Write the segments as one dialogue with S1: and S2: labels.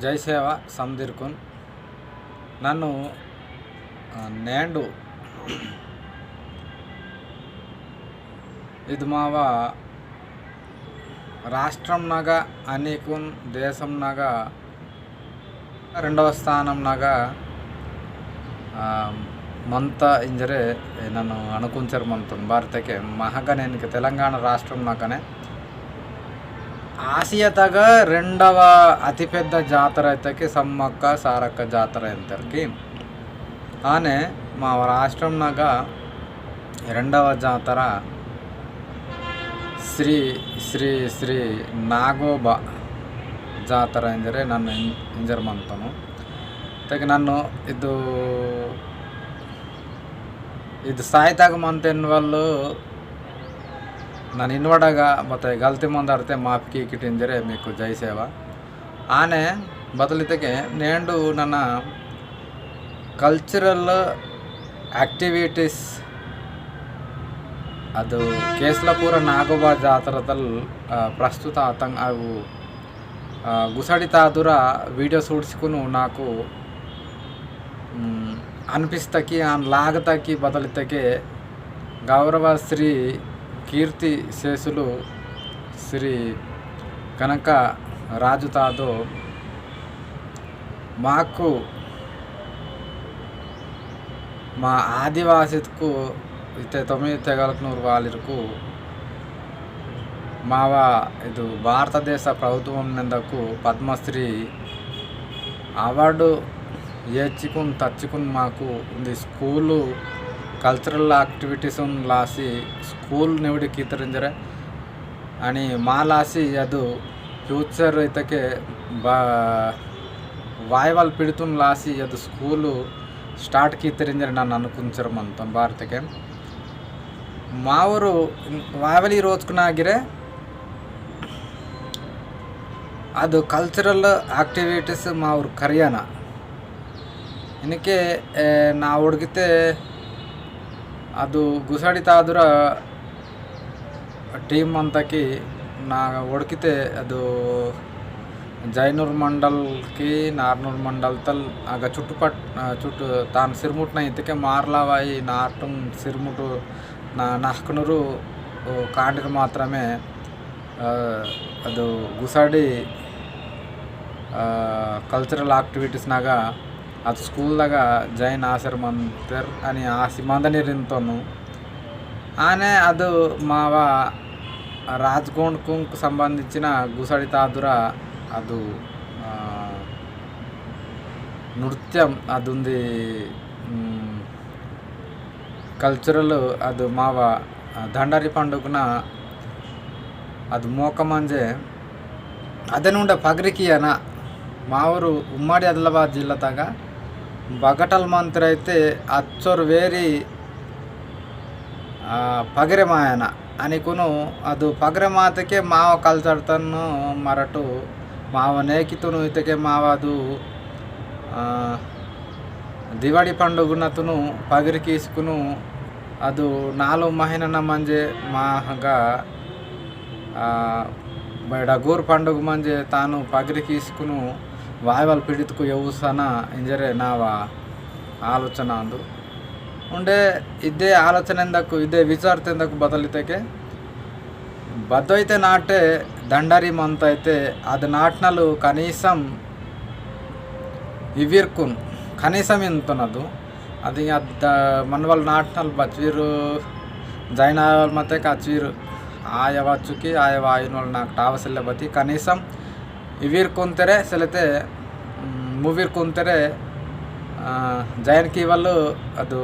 S1: జైసేవ సందిర్కున్ నన్ను ఆ, నేండు ఇది మావ రాష్ట్రంనగా అనికున్ దేశంనగా రెండవ స్థానంనగా ಆ, ಮಂತ ಇಂಜರೆ ನಾನು ಅನುಕುಂಚರ್ ಮಂತು ಭಾರತಕ್ಕೆ మహగనేనికి తెలంగాణ రాష్ట్రం నాకనే ఆసియతగా రెండవ అతిపెద్ద జాతర అయితే సమ్మక్క సారక్క జాతర అయితరికి ఆనే మా రాష్ట్రంనాగ రెండవ జాతర శ్రీ శ్రీ శ్రీ నాగోబ జాతర ಎಂದರೆ నన్ను ಇಂಜರ್ ಮಾಡ್ತಾನು నన్ను ఇది ఇది ಇದು ಸಾಯ್ತಾಗ ಮಂತ వాళ్ళు ನಾನು ಇನ್ವಾಡಾಗ ಮತ್ತು ಗಲ್ತಿ ಮುಂದಾರ್ತೆ ಮಾಪ್ಕಿ ಮೇಕು ಜೈ ಸೇವಾ. ಆನೆ ಬದಲಿತೆಗೆ ನೇಂಡು ನನ್ನ ಕಲ್ಚರಲ್ ಆ್ಯಕ್ಟಿವಿಟೀಸ್ ಅದು ಕೇಸ್ಲಪುರ ನಾಗೋಬಾ ಜಾತ್ರದಲ್ಲಿ ಪ್ರಸ್ತುತ ತಂಗ್ ಅವು ಗುಸಡಿತ ಆದರ ವೀಡಿಯೋ ಸೂಡ್ಸ್ಕೂ ನಾಕು ಅನ್ಪಿಸ್ತಕ್ಕಿ ಆನ್ ಲಾಗತಕ್ಕಿ ಬದಲಿತಕ್ಕೆ ಗೌರವ ಶ್ರೀ కీర్తి శేషులు శ్రీ కనక రాజుతాదో మాకు మా ఆదివాసికు ఇతే తొమ్మిది తెగలకు వాళ్ళకు మావా ಇದು భారతదేశ ప్రభుత్వం నిందకు పద్మశ్రీ అవార్డు ఏర్చుకుని తచ్చుకుని మాకు ఉంది. స్కూలు ಕಲ್ಚರಲ್ आक्टिविटीसून ಲಾಸಿ ಸ್ಕೂಲ್ ನೆವಡಿ कीतरंजरे आणि मालासी ಅದು ಫ್ಯೂಚರ್ ಇತಕ್ಕೆ ಬಾ ವಾಯ್ವಾಲ್ ಪಿಡಿತುನ್ ಲಾಸಿ ಅದು ಸ್ಕೂಲು ಸ್ಟಾರ್ಟ್ ಕೀತರಿಂದರೆ ನಾನು ಅನುಕುಂಚರ ಮಂತ ಭಾರತಕ್ಕೆ. ಮಾವರು వావలి రోజుకున్నాగిరే ಅದು ಕಲ್ಚರಲ್ ಆಕ್ಟಿವಿಟೀಸ್ ಮಾವ್ರು ಕರಿಯಾನ. ಇನ್ನಕ್ಕೆ ನಾ ಹುಡುಗಿತೆ ಅದು ಗುಸಾಡಿತಾದುರ ಟೀಮ್ ಅಂತಕಿ ನಾ ಹುಡುಕಿತೆ ಅದು జైనూర్ మండల్కి నార్నూర్ మండల్ తల్ ఆగ చుట్టుపట్ ఆ, చుట్టూ తాను సిరుముట్న ఇతకే మార్లావాయి నాటం సిరుముటు నా నాహ్కనూరు ಕಾಂಡಿರು ಮಾತ್ರಮೇ ಆ, ಅದು ಗುಸಾಡಿ ಕಲ್ಚರಲ್ ಆಕ್ಟಿವಿಟೀಸ್ನಾಗ ಅದು ಸ್ಕೂಲ್ದಾಗ ಜೈನ್ ಆಶ್ರಮ ಅಂತರ್ ಅನಿ ಆಸಿಮಂದ ನಿರಿಂತನು ಆನೆ ಅದು ಮಾವ రాజ్గోండ్ కుంకు సంబంధించిన గుసడి తాదుర ಅದು నృత్యం అదుంది కల్చరల్ అది మావ దండరి పండుగన అది మోకమంజే. అదనుండ పగరికి అన మా ఊరు ఉమ్మడి ఆదిలాబాద్ జిల్లా తాగా బగటల్ మంత్రి అయితే అచ్చోరు వేరి ಪಗರೆ ಮಾಯನ ಅನಿಕುನು ಅದು ಪಗರೆ ಮಾತಕ್ಕೆ ಮಾವ ಕಲ್ತಾಡ್ತಾನು ಮರಟು ಮಾವ ನೇಕಿತುನು ಇತಕ್ಕೆ ಮಾವ ಅದು ಆ, దివాళి పండుగనతును పగిరికి ఇసుకును ಅದು ನಾಲ್ಕು ಮಹಿನ ಮಂಜೆ ಮಾಗ ಡಗೂರ್ పండుగ ಮಂಜೆ ತಾನು పగిరికి ఇసుకును వాయువాల్ పీడితకు ಯೌಸನ ಇಂಜರೆ ನಾವ ಆಲೋಚನ ಅಂದು ఉండే ఇదే ఆలోచన ఎందుకు ఇదే విచారత ఎందుకు బదలితేకే బద్దైతే నాటే దండరి మంత అయితే అది నాటినలు కనీసం ఇవిర్కున్ కనీసం ఇంతున్నదు అది ಅದ ಮನ್ವಲ್ ನಾಟ್ನಲ್ಲಿ ಬಚ್ವೀರು ಜೈನ ಮತ್ತೆ ಕಚ್ವೀರು ಆಯ ವಚ್ಚುಕಿ ಆಯ ವಾಯುನೊಳ್ ನಾಲ್ಕು ಟಾವಸಲ್ಲ ಬತ್ತಿ ಕನೀಸಂ ಇವಿರ್ ಕುಂತರೆ ಸೆಲೆತೆ ಮೂವಿರ್ ಕುಂತರೆ ಜೈನ್ಕಿ వాళ్ళు ಅದು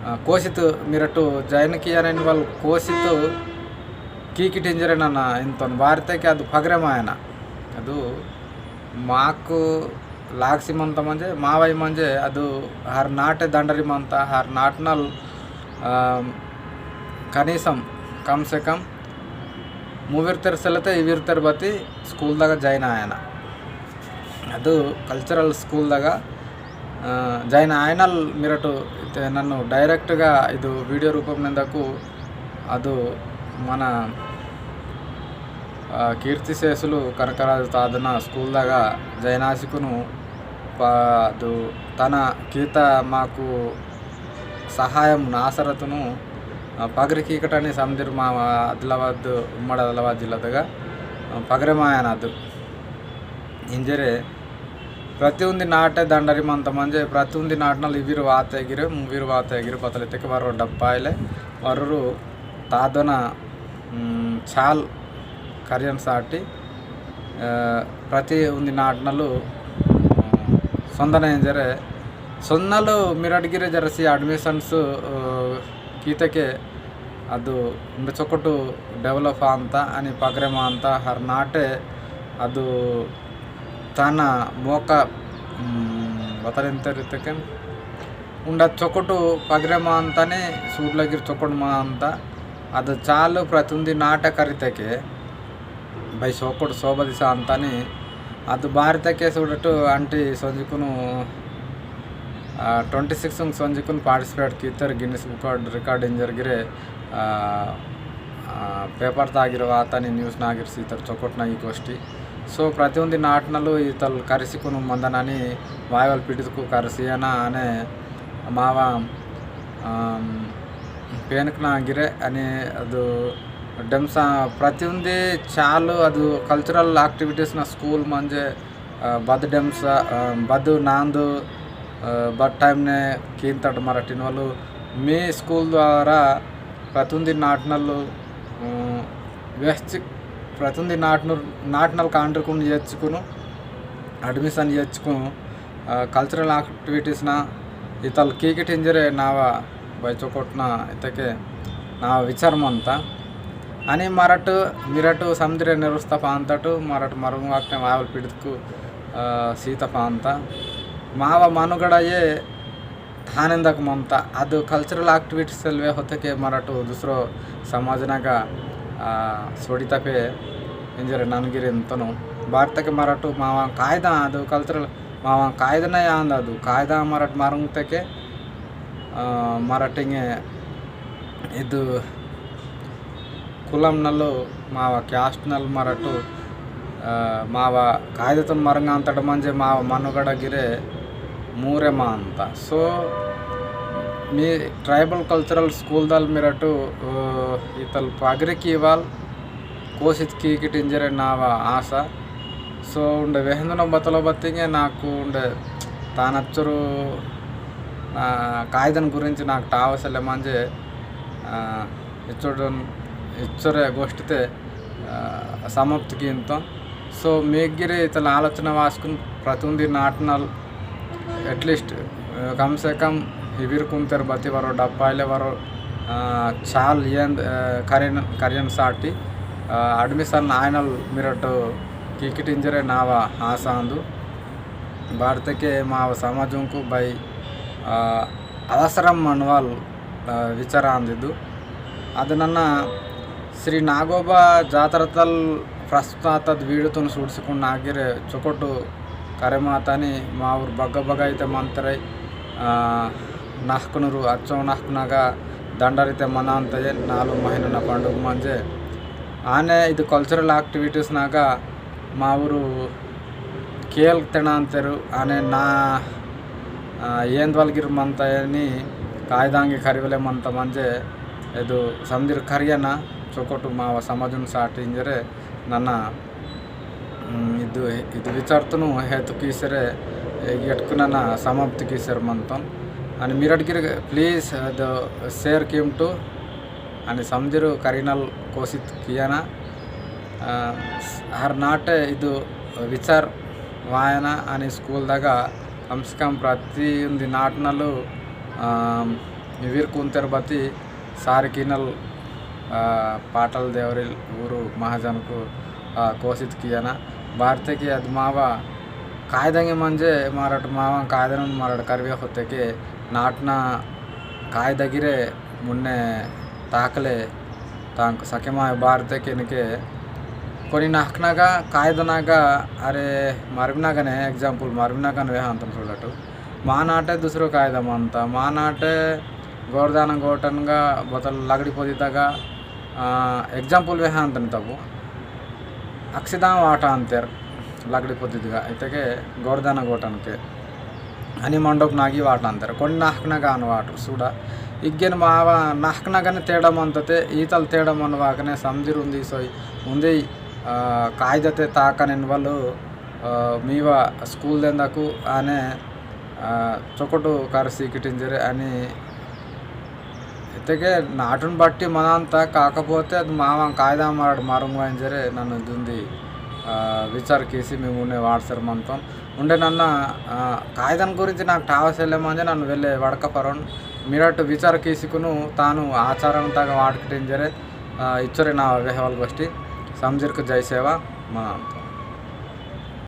S1: ಆ, ಕೋಸಿತು ಮಿರಟು ಜೈನಕಿ ಅನೇನ್ వాళ్ళు ಕೋಸಿತು ಕೀಕಿಟ್ ಇಂಜರೆ ನನ್ನ ಇಂತೊಂದು ಭಾರತಕ್ಕೆ ಅದು ಪಗ್ರೆಮಾಯನ ಅದು ಮಾಕು లాక్సి మంత మంజೆ మావై మంజೆ ಅದು ಹರ್ ನಾಟೆ ದಂಡರಿ ಮಂತ ಹರ್ ನಾಟ್ನಲ್ ಕನೀಸಂ ಕಮ್ ಸೆ ಕಮ್ ಮೂವಿರ್ತಾರೆ ಸಲತೆ ಇವಿರ್ತಾರೆ ಬತ್ತಿ ಸ್ಕೂಲ್ದಾಗ ಜಾಯ್ನ್ ಆಯನ ಅದು ಕಲ್ಚರಲ್ ಸ್ಕೂಲ್ದಾಗ ಜಾಯ್ನ್ ಆಯ್ನಲ್ ಮಿರಟು ಇತ್ತೆ నన్ను డైరెక్ట్గా ఇది వీడియో రూపంనందుకు ಅದು మన ఆ, ಆ, ಕೀರ್ತಿಶೇಷುಲು ಕನಕರಾಜ ತಾದನ ಸ್ಕೂಲ್ದಾಗ ಜೈನಾಸಿಕುನು ప- ಅದು తన గీత మాకు సహాయం నాసరతును పగరికీకట అనే సందిరు మా అదిలాబాద్ ఉమ్మడి అదిలాబాద్ జిల్లాగా పగరమాయనాథు ఇంజరే. ప్రతి ఉంది నాటే దండరి మంతమంది ప్రతి ఉంది నాటనాలు ఇవిరు వాత ఎగిరి మువీరు వాత ఎగిరి పతలెత్తికి వారు డబ్బాయిలే. వరు తాదన చాల్ కరియన్ సాటి ప్రతి ఉంది నాటినలు సొందన ఏం సొందనలు సొన్నలు మిరడ్గిరి జరసి అడ్మిషన్స్ ಈತಕ್ಕೆ ಅದು ಮಿಚುಕುಟು ಡೆವಲಪ್ ಅಂತ ಆನೆ ಪಗ್ರೆಮ ಅಂತ ಹರ್ನಾಟೆ ಅದು ತಾನ ಮೋಕ ಬತಲಿಂತರಿತಕ್ಕೆ ಉಂಡ ಚೊಕಟು ಪಗ್ರೆಮ ಅಂತಾನೆ ಸೂಡ್ಲಗಿರ್ ಚೊಕಟು ಮಾ ಅಂತ ಅದು ಚಾಲು ಪ್ರತಿಯೊಂದು ನಾಟ ಕರಿತಕ್ಕೆ ಬೈ ಸೋಕೊಟ್ಟು ಸೋಬದಿಸ ಅಂತಾನೆ ಅದು ಭಾರತಕ್ಕೆ ಸುಡಟ್ಟು ಅಂಟಿ ಸೊಂಜುಕುನು ಟ್ವೆಂಟಿ ಸಿಕ್ಸಂಗೆ ಸಂಜೆಗೂ ಪಾರ್ಟಿಸಿಪೇಟ್ ಕೀತರ್ ಗಿನ್ನಿಸ್ ಬುಕ್ ರೆಕಾರ್ಡ್ ಇಂಜರ್ಗಿರೆ ಪೇಪರ್ದಾಗಿರುವ ಆತನಿ ನ್ಯೂಸ್ನಾಗಿರಿಸಿ ಈ ಥರ ಚೌಕಟ್ನಾಗ ಈ ಗೋಷ್ಠಿ ಸೊ ಪ್ರತಿಯೊಂದು ನಾಟ್ನಲ್ಲೂ ಈ ತಲ್ ಕರೆಸಿಕೊಂಡು ಮಂದನಾನಿ ವಾಯುವಲ್ ಪಿಡಿದಕ್ಕೂ ಕರೆಸಿಯನ ಅನೇ ಮಾವ ಪೇನಕ್ನಾಗಿರೆ ಅನೇ ಅದು ಡೆಮ್ಸ ಪ್ರತಿಯೊಂದು ಚಾಲು ಅದು ಕಲ್ಚರಲ್ ಆ್ಯಕ್ಟಿವಿಟೀಸ್ನ ಸ್ಕೂಲ್ ಮಂಜೆ ಬದ್ ಡೆಮ್ಸ ಬದು ನಾಂದು బట్ టైంనే కీంతట మరటిన వాళ్ళు మీ స్కూల్ ద్వారా ప్రతింది నాటనలు వ్యస్తి ప్రతింది నాటన నాటనలు కాంట్రకుని చేర్చుకును అడ్మిషన్ చేర్చుకును కల్చరల్ యాక్టివిటీస్న ఇతలు కీకిట్ ఇంజరే నావ బయచకొట్టిన ఇతకే నా విచారం అంతా. అని మరటు మిరటు సముద్ర నిరుస్త పాంతటు మరటు మరుగు వాక్యం ఆవుల పిడుతుకు సీత పాంత ಮಾವ ಮಾನುಗಡ ಏ ಥಾನೆಂದಾಗ ಮಮತಾ. ಅದು ಕಲ್ಚರಲ್ ಆಕ್ಟಿವಿಟೀಸ್ ಅಲ್ವೇ ಹೊತ್ತಕ್ಕೆ ಮರಾಠು ದೂಸರೋ ಸಮಾಜನಾಗ ಸೊಡಿತಾಪೆ, ಎಂಜರ ನನಗಿರಿ ಅಂತನು. ಭಾರತಕ್ಕೆ ಮರಾಠು ಮಾವ ಕಾಯ್ದ, ಅದು ಕಲ್ಚರಲ್ ಮಾವ ಕಾಯ್ದನ ಯಾಂದ ಅದು. ಕಾಯ್ದ ಮರಾಠ ಮಾರಂಗತಕ್ಕೆ ಮರಾಠಿಗೆ ಇದು ಕುಲಂನಲ್ಲೂ ಮಾವ ಕ್ಯಾಸ್ಟ್ನಲ್ಲಿ క్యాస్ట్నల్ ಮಾವ ಕಾಯ್ದ కాగితం ಮರಂಗ అంతటమంజే ಮಂಜೆ ಮಾವ గిరే మూరెమా అంత సో మీ ట్రైబల్ కల్చరల్ స్కూల్ దాల్ మీరటు ఇతలు పగరికి ఇవాల్ కోసి కీకిట్ ఇంజరే నా ఆశ సో ఉండే వెహందున బతలో బతింగే నాకు ఉండే తానచ్చరు కాయదని గురించి నాకు టావసలే మంజే ఇచ్చుడు ఇచ్చరే గోష్టితే సమప్తికి ఇంత. సో మీ గిరి ఇతల ఆలోచన వాసుకుని ప్రతి నాటనాలు అట్లీస్ట్ కమ్సే కమ్ ఇవి కుంతరు బతి వారు డబ్బాయిలే వారు చాల్ ఏం కరీన్ కరీన్ సాటి అడ్మిషన్ ఆయన మీరట్టు క్రికెట్ ఇంజరే నావా ఆశ అందు భారతకే మా సమాజంకు బై అవసరం అనువాల్ విచార అందిద్దు అది నన్న శ్రీ నాగోబా జాతరతల్ ప్రస్తుత వీడుతో సూడ్చుకున్న ఆగిరే చొకొట్టు కరెమాత అని మా ఊరు ಬಗ್ಗಬಗಾಯಿತ ಮಂತರೈ ನಾಲ್ಕನೂರು ಅಚ್ಚೋ ನಾಲ್ಕನಾಗ ದಂಡರಿತೆ ಮನ ಅಂತಯೆ ನಾಲು ಮಹಿನ ಪಂಡುಗ ಮಂಜೆ ಆನೆ ಇದು ಕಲ್ಚರಲ್ ಆಕ್ಟಿವಿಟೀಸ್ನಾಗ మా ఊరు కేల్ తిణాంతరు అనే నా ఏంద్వల్గిరి మంతని కాయదాంగి కరివలే మంత మంజే ಇದು ಸಮದಿರ್ ಕರಿಯನ ಚೊಕೊಟ್ಟು ಮಾವ ಸಮಾಜನ ಸಾಟಿಂಜರೆ ನನ್ನ ಇದು ಇದು ವಿಚಾರ್ತನು ಹೇತು ಕೀಸರೆ ಎಟ್ಕುನನ ಸಮಾಪ್ತಿ ಕೀಸರ್ ಮಂತನ್ అని మీరడిగిరి please the share came to అని ಸಮದಿರು ಕರಿನಲ್ ಕೋಸಿತ್ ಕಿಯನ ಹರ್ ನಾಟ ಇದು ವಿಚಾರ್ ವಾಯನ అని ಸ್ಕೂಲ್ದಾಗ ಕಮ್ಸೆ ಕಮ್ ಪ್ರತಿಯೊಂದು ನಾಟ್ನಲ್ಲೂ ಇವಿರ್ ಕುಂತರ್ ಬತಿ ಸಾರಿ ಕಿನಲ್ ಪಾಟಲ್ ದೇವರಿ ಊರು ಮಹಾಜನಕು ಕೋಸಿತ್ ಕಿಯನ ಭಾರತಕ್ಕೆ ಅದು ಮಾವ ಕಾಯ್ದಂಗೆ ಮಂಜೆ ಮಾರಾಟ ಮಾವ ಕಾಯ್ದನ ಮಾರಾಟ ಕರಿಬೇಕು ಹೊತ್ತಕ್ಕೆ ನಾಟ್ನ ಕಾಯ್ದಗಿರೆ ಮೊನ್ನೆ ತಾಕಲೆ ತಾಂಕ್ ಸಖೆ ಮಾವ ಭಾರತಕ್ಕೆ ಏನಕ್ಕೆ కొన్ని నాకునాక కాయదనాక అరే మరిమినాకనే ఎగ్జాంపుల్ మరిమినాకని వేహాంతం చూడట్టు మా నాటే దుసరో కాయదం అంత మా నాటే గోర్దానం గోటన్గా బొతలు లగడిపోదిద్దాక ఎగ్జాంపుల్ వేహాంతం తప్పు ಅಂತ ತಪ್ಪು ಅಕ್ಷಿದಾಮ ಆಟ ಅಂತಾರೆ ಲಗಡಿ ಪೊದ್ದಿದ್ಗ ಐತೆಗೆ ಗೋರ್ಧನ ಗೋಟನ್ಕೆ అని మండోకు నాగి వాట అంటారు కొన్ని నాహకనగా అను వాటర్ చూడ ఇగ్గెను మావ నాహకనగానే తేడం అంతతే ఈతలు తేడం అన్న వాకనే సంజిరు ఉంది సో ఉంది కాయిదతే తాకని వాళ్ళు మీవ స్కూల్ దెందకు అనే చొకటు కరసి కిటింజరే అని తెగే నాటుని బట్టి మన అంతా కాకపోతే అది మామ కాయదా మాడు అని సరే నన్ను దుంది. విచారకేసి మేము ఉండే వాడసారు మనతో ఉండే నన్ను కాగితం గురించి నాకు టావర్స్ వెళ్ళామని నన్ను వెళ్ళే వడకపరం మీరట్టు విచారకేసుకును తాను ఆచారం తాగా వాడుకటం జరే ఇచ్చరే నా వ్యవహాలు గోష్ఠి. సంజీర్కు జయసేవ మా